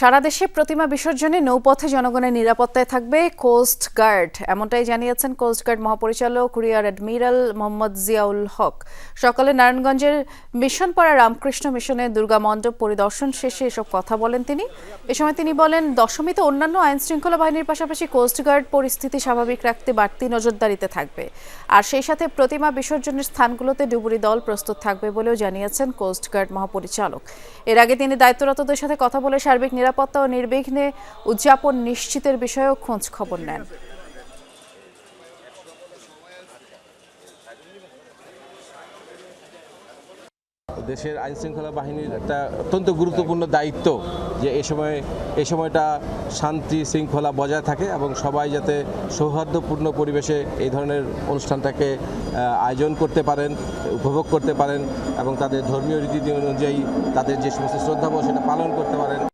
সারা দেশে প্রতিমা বিসর্জনে নৌপথে জনগণের নিরাপত্তায় থাকবে কোস্ট গার্ড। এমনটাই জানিয়েছেন কোস্ট গার্ড মহাপরিচালক রিয়ার অ্যাডমিরাল মোহাম্মদ জিয়াউল হক। সকালে নারায়ণগঞ্জের মিশনপাড়া রামকৃষ্ণ মিশনে দুর্গা মণ্ডপ পরিদর্শন শেষে এসব কথা বলেন তিনি। এ সময় তিনি বলেন, দশমীতে অন্যান্য আইন শৃঙ্খলা বাহিনীর পাশাপাশি কোস্ট গার্ড পরিস্থিতি স্বাভাবিক রাখতে বাড়তি নজরদারিতে থাকবে। আর সেই সাথে প্রতিমা বিসর্জনের স্থানগুলোতে ডুবুরি দল প্রস্তুত থাকবে বলেও জানিয়েছেন কোস্ট গার্ড মহাপরিচালক। এর আগে তিনি দায়িত্বরতদের সাথে কথা বলে সার্বিক নিরাপত্তা ও নির্বিঘ্নে উদযাপন নিশ্চিতের বিষয়েও খোঁজ খবর নেন। দেশের আইন শৃঙ্খলা বাহিনীর একটা অত্যন্ত গুরুত্বপূর্ণ দায়িত্ব যে এ সময়, এ সময়টা শান্তি শৃঙ্খলা বজায় থাকে এবং সবাই যাতে সৌহার্দ্যপূর্ণ পরিবেশে এই ধরনের অনুষ্ঠানটাকে আয়োজন করতে পারেন, উপভোগ করতে পারেন এবং তাদের ধর্মীয় রীতি অনুযায়ী তাদের যে সমস্ত শ্রদ্ধাবোধ সেটা পালন করতে পারেন।